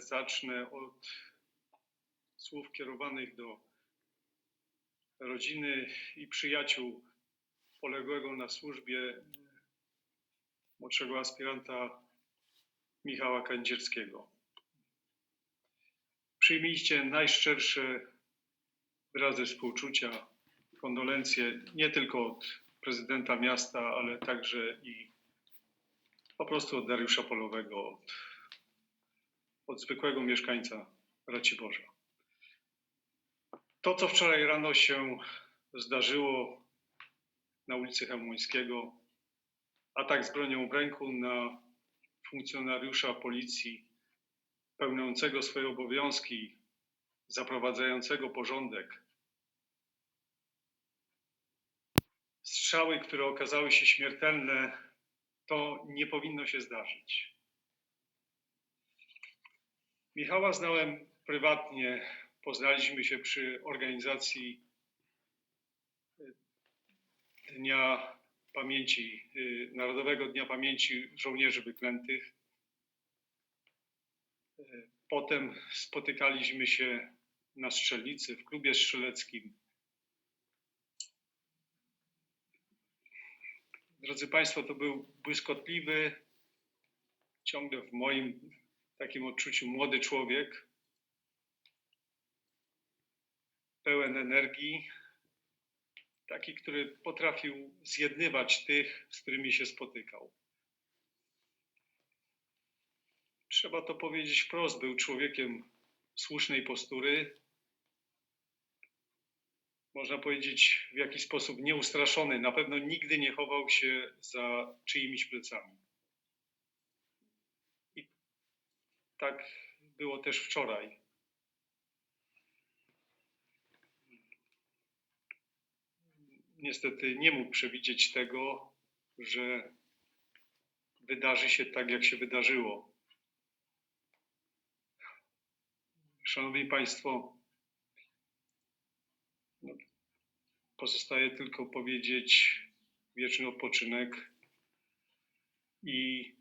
Zacznę od słów kierowanych do rodziny i przyjaciół poległego na służbie młodszego aspiranta Michała Kędzierskiego. Przyjmijcie najszczersze wyrazy współczucia, kondolencje nie tylko od prezydenta miasta, ale także i po prostu od Dariusza Polowego, od, od zwykłego mieszkańca Raciborza. To, co wczoraj rano się zdarzyło na ulicy Chełmońskiego, atak z bronią w ręku na funkcjonariusza policji pełniącego swoje obowiązki, zaprowadzającego porządek. Strzały, które okazały się śmiertelne, to nie powinno się zdarzyć. Michała znałem prywatnie. Poznaliśmy się przy organizacji y, Dnia Pamięci, y, Narodowego Dnia Pamięci Żołnierzy Wyklętych. Y, Potem spotykaliśmy się na strzelnicy w klubie strzeleckim. Drodzy Państwo, to był błyskotliwy, ciągle w moim takim odczuciu młody człowiek, pełen energii, taki, który potrafił zjednywać tych, z którymi się spotykał. Trzeba to powiedzieć wprost, był człowiekiem słusznej postury, można powiedzieć, w jakiś sposób nieustraszony. Na pewno nigdy nie chował się za czyimiś plecami. I tak było też wczoraj. Niestety nie mógł przewidzieć tego, że wydarzy się tak, jak się wydarzyło. Szanowni Państwo, no, pozostaje tylko powiedzieć wieczny odpoczynek i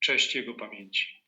cześć Jego pamięci.